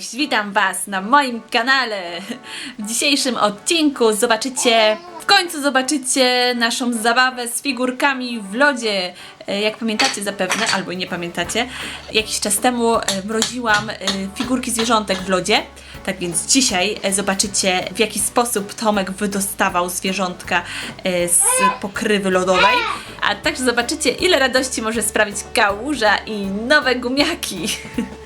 Cześć, witam Was na moim kanale. W dzisiejszym odcinku zobaczycie, w końcu zobaczycie naszą zabawę z figurkami w lodzie. E, Jak pamiętacie zapewne, albo nie pamiętacie, jakiś czas temu e, mroziłam e, figurki zwierzątek w lodzie. Tak więc dzisiaj zobaczycie, w jaki sposób Tomek wydostawał zwierzątka z pokrywy lodowej. A także zobaczycie, ile radości może sprawić kałuża i nowe gumiaki.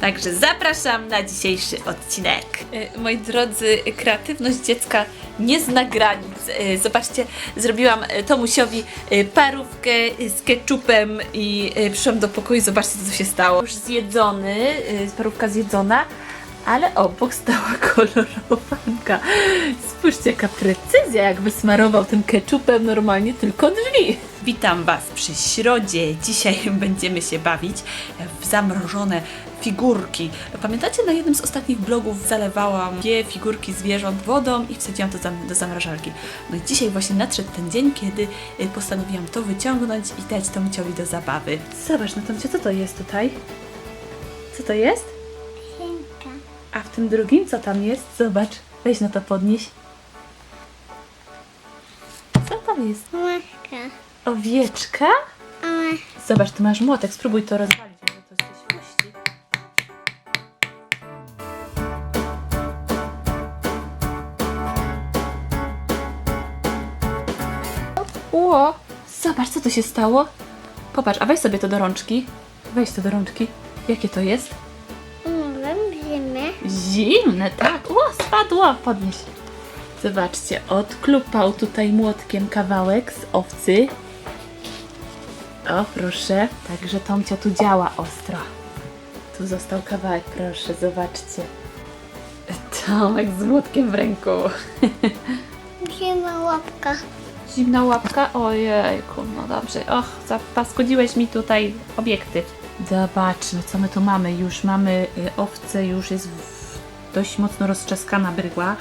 Także zapraszam na dzisiejszy odcinek. E, Moi drodzy, kreatywność dziecka nie zna granic. E, Zobaczcie, zrobiłam e, Tomusiowi parówkę z ketchupem i przyszłam do pokoju, zobaczcie co się stało. Już zjedzony, parówka zjedzona, ale obok stała kolorowanka. Spójrzcie, jaka precyzja, jak wysmarował tym ketchupem normalnie tylko drzwi. Witam Was przy środzie. Dzisiaj będziemy się bawić w zamrożone figurki. Pamiętacie, na jednym z ostatnich blogów zalewałam dwie figurki zwierząt wodą i wsadziłam to do zamrażarki. No i dzisiaj właśnie nadszedł ten dzień, kiedy y, postanowiłam to wyciągnąć i dać Tomciowi do zabawy. Zobacz, no Tomcio, co to jest tutaj? Co to jest? Świnka. A w tym drugim co tam jest? Zobacz, weź no to podnieś. Co tam jest? Łyżka. Owieczka? Zobacz, tu masz młotek, spróbuj to rozwalić, Ło! Zobacz, co tu się stało? Popatrz, a weź sobie to do rączki. Weź to do rączki. Jakie to jest? mówię, zimy. Zimne, tak. Ło, spadło. Podnieś. Zobaczcie, odklupał tutaj młotkiem kawałek z owcy. O, proszę. Także Tomcia tu działa ostro. Tu został kawałek, proszę, zobaczcie. Tomek z młotkiem w ręku. Zima łapka. Zimna łapka? Ojejku, no dobrze. Och, zapaskudziłeś mi tutaj obiektyw. Zobaczmy, co my tu mamy. Już mamy y, owcę, już jest w, dość mocno roztrzaskana brygła.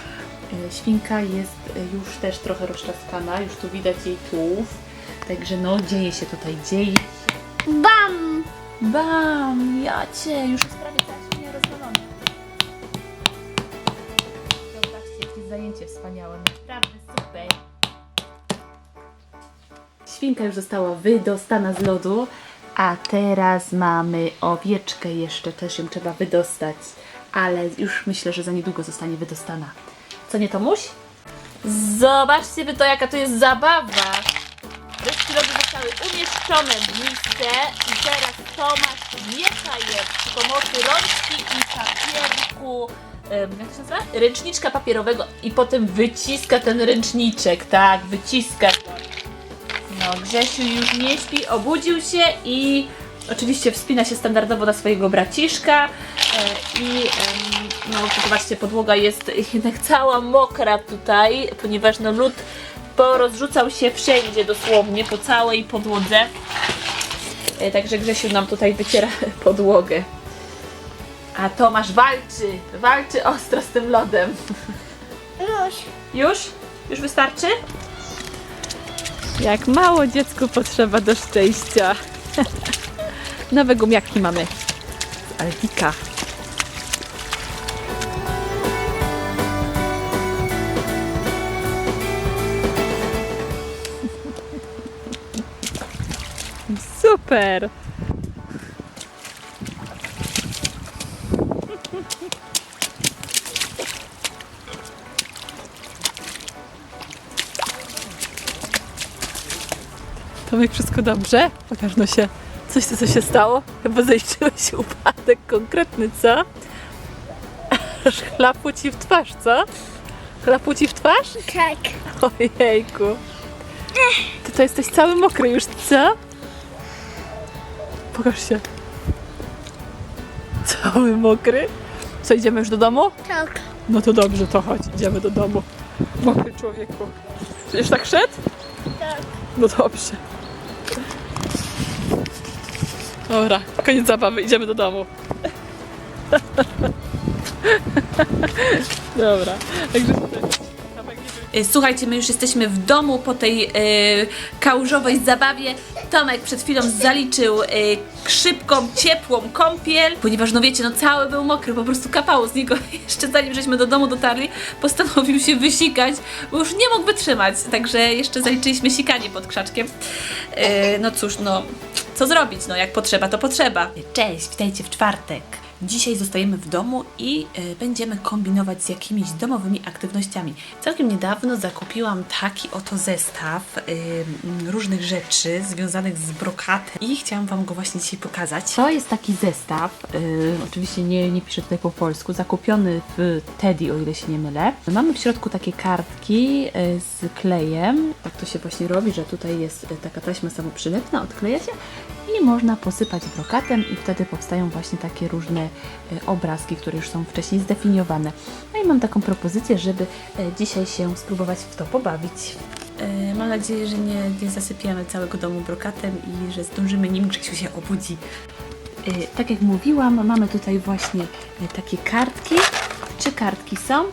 Y, świnka jest y, już też trochę roztrzaskana, już tu widać jej tułów. Także no, dzieje się tutaj, dzieje. Bam! Bam, jacie, już jest prawie ta świnia rozwalona. Zobaczcie, jakie zajęcie wspaniałe, naprawdę Świnka już została wydostana z lodu, a teraz mamy owieczkę jeszcze, też ją trzeba wydostać, ale już myślę, że za niedługo zostanie wydostana. Co nie, Tomuś? Zobaczcie wy to, jaka to jest zabawa! Resztki lodu zostały umieszczone w misce i teraz Tomasz miesza je przy pomocy rączki i papierku. Jak się nazywa? Ręczniczka papierowego i potem wyciska ten ręczniczek, tak, wyciska. No, Grzesiu już nie śpi, obudził się i oczywiście wspina się standardowo na swojego braciszka e, i no zobaczcie, podłoga jest jednak cała mokra tutaj, ponieważ no lód porozrzucał się wszędzie dosłownie, po całej podłodze. E, Także Grzesiu nam tutaj wyciera podłogę. A Tomasz walczy, walczy ostro z tym lodem. Już. Już? Już wystarczy? Jak mało dziecku potrzeba do szczęścia. Nowe gumiaki mamy. Z. Super! Tomek, wszystko dobrze? No się. Coś co, co się stało? Chyba zajściłeś upadek konkretny, co? Aż chlapu ci w twarz, co? Chlapu ci w twarz? Tak. Ojejku. Ty to jesteś cały mokry już, co? Pokaż się. Cały mokry? Co, idziemy już do domu? Tak. No to dobrze, to chodź, idziemy do domu. Mokry człowieku. Przecież tak szedł? Tak. No dobrze. Dobra, koniec zabawy, idziemy do domu. Dobra, także Słuchajcie, my już jesteśmy w domu po tej e, kałużowej zabawie Tomek przed chwilą zaliczył y, szybką, ciepłą kąpiel, ponieważ no wiecie, no cały był mokry, po prostu kapało z niego. Jeszcze zanim żeśmy do domu dotarli, postanowił się wysikać, bo już nie mógł wytrzymać. Także jeszcze zaliczyliśmy sikanie pod krzaczkiem. Y, no cóż, no co zrobić, no jak potrzeba, to potrzeba. Cześć, witajcie w czwartek. Dzisiaj zostajemy w domu i y, będziemy kombinować z jakimiś domowymi aktywnościami. Całkiem niedawno zakupiłam taki oto zestaw mm, różnych rzeczy związanych z brokatem i chciałam Wam go właśnie dzisiaj pokazać. To jest taki zestaw, y, oczywiście nie, nie piszę tutaj po polsku, zakupiony w Teddy, o ile się nie mylę. Mamy w środku takie kartki z klejem. Tak to się właśnie robi, że tutaj jest taka taśma samoprzylepna, odkleja się i można posypać brokatem i wtedy powstają właśnie takie różne y, obrazki, które już są wcześniej zdefiniowane. No i mam taką propozycję, żeby y, dzisiaj się spróbować w to pobawić. Y, mam nadzieję, że nie, nie zasypiemy całego domu brokatem i że zdążymy nim Grzesiu się obudzi. Tak jak mówiłam, mamy tutaj właśnie takie kartki. Trzy kartki są.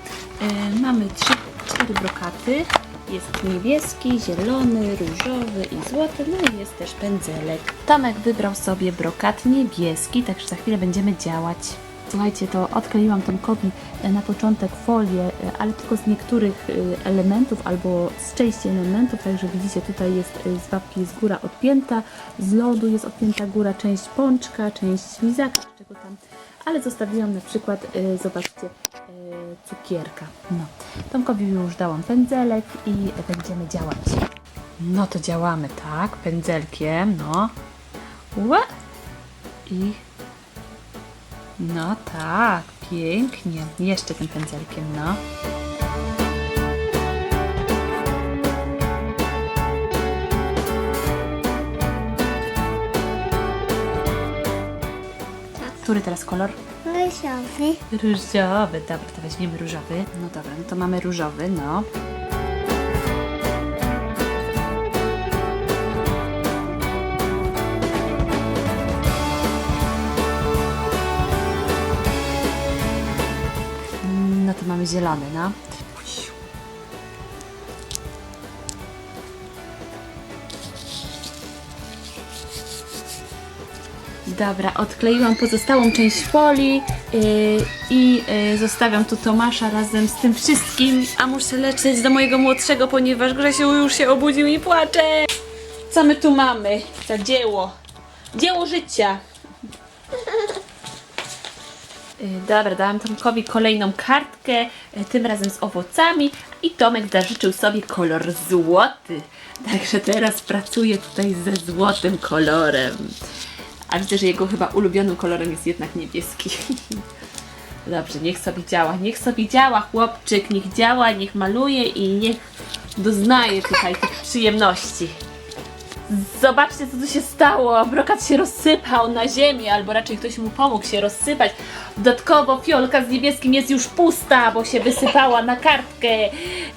Mamy trzy, cztery brokaty. Jest niebieski, zielony, różowy i złoty, no i jest też pędzelek. Tomek wybrał sobie brokat niebieski, także za chwilę będziemy działać. Słuchajcie, to odkleiłam Tomkowi na początek folię, y, ale tylko z niektórych y, elementów albo z części elementów, także widzicie tutaj jest y, z babki jest góra odpięta, z lodu jest odpięta góra, część pączka, część lizaka, czy czego tam, ale zostawiłam na przykład, zobaczcie, cukierka. No. Tomkowi już dałam pędzelek i będziemy działać. No to działamy, tak, pędzelkiem, no. Ła! I no tak, pięknie. Jeszcze tym pędzelkiem, no. Który teraz kolor? Rysowy. Różowy, dobra, to weźmiemy różowy. No dobra, no to mamy różowy, no. No to mamy zielony, no. Dobra, odkleiłam pozostałą część folii yy, i yy, zostawiam tu Tomasza razem z tym wszystkim. A muszę lecieć do mojego młodszego, ponieważ Grzesiu już się obudził i płacze. Co my tu mamy za dzieło? Dzieło życia. Yy, dobra, dałam Tomkowi kolejną kartkę, yy, tym razem z owocami i Tomek zażyczył sobie kolor złoty. Także teraz pracuję tutaj ze złotym kolorem. A widzę, że jego chyba ulubionym kolorem jest jednak niebieski. Dobrze, niech sobie działa, niech sobie działa chłopczyk, niech działa, niech maluje i niech doznaje tutaj tych przyjemności. Zobaczcie, co tu się stało. Brokat się rozsypał na ziemię, albo raczej ktoś mu pomógł się rozsypać. Dodatkowo fiolka z niebieskim jest już pusta, bo się wysypała na kartkę.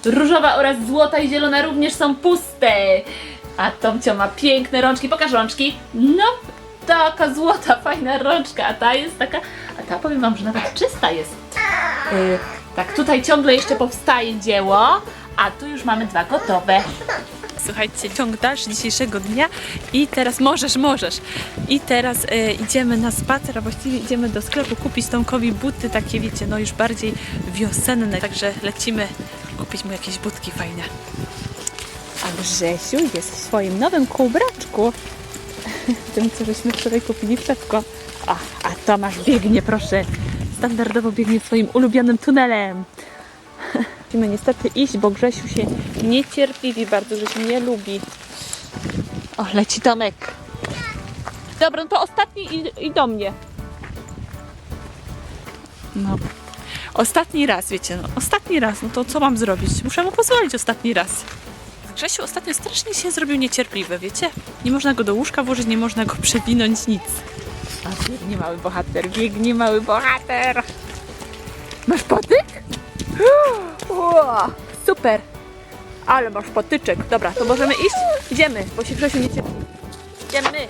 Różowa oraz złota i zielona również są puste. A Tomcio ma piękne rączki. Pokaż rączki. No, taka złota, fajna rączka. A ta jest taka, a ta powiem Wam, że nawet czysta jest. Yy, tak, tutaj ciągle jeszcze powstaje dzieło, a tu już mamy dwa gotowe. Słuchajcie, ciąg dalszy dzisiejszego dnia i teraz możesz, możesz. I teraz e, idziemy na spacer, a właściwie idziemy do sklepu kupić Tomkowi buty takie, wiecie, no już bardziej wiosenne. Także lecimy kupić mu jakieś butki fajne. A Grzesiu jest w swoim nowym kubraczku. Tym, co żeśmy wczoraj kupili w Pepko. A, a Tomasz biegnie, proszę. Standardowo biegnie swoim ulubionym tunelem. Musimy niestety iść, bo Grzesiu się niecierpliwi bardzo, że się nie lubi. O, leci Tomek. Dobra, no to ostatni i, i do mnie. No. Ostatni raz, wiecie, no, ostatni raz, no to co mam zrobić? Muszę mu pozwolić ostatni raz. Grzesiu ostatnio strasznie się zrobił niecierpliwy, wiecie? Nie można go do łóżka włożyć, nie można go przewinąć, nic. A biegnie mały bohater, biegnie mały bohater. Masz patyk? Super. Ale masz patyczek. Dobra, to możemy iść? Idziemy, bo się Grzesiu nie cierpi. Idziemy.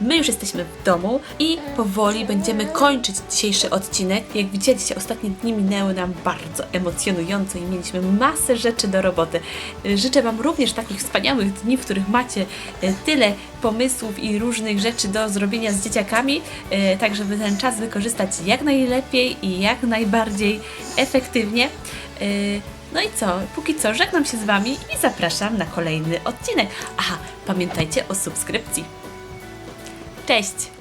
My już jesteśmy w domu i powoli będziemy kończyć dzisiejszy odcinek. Jak widzieliście, ostatnie dni minęły nam bardzo emocjonująco i mieliśmy masę rzeczy do roboty. Życzę Wam również takich wspaniałych dni, w których macie y, tyle pomysłów i różnych rzeczy do zrobienia z dzieciakami, y, tak żeby ten czas wykorzystać jak najlepiej i jak najbardziej efektywnie. Y, No i co? Póki co żegnam się z Wami i zapraszam na kolejny odcinek. Aha, pamiętajcie o subskrypcji. Cześć!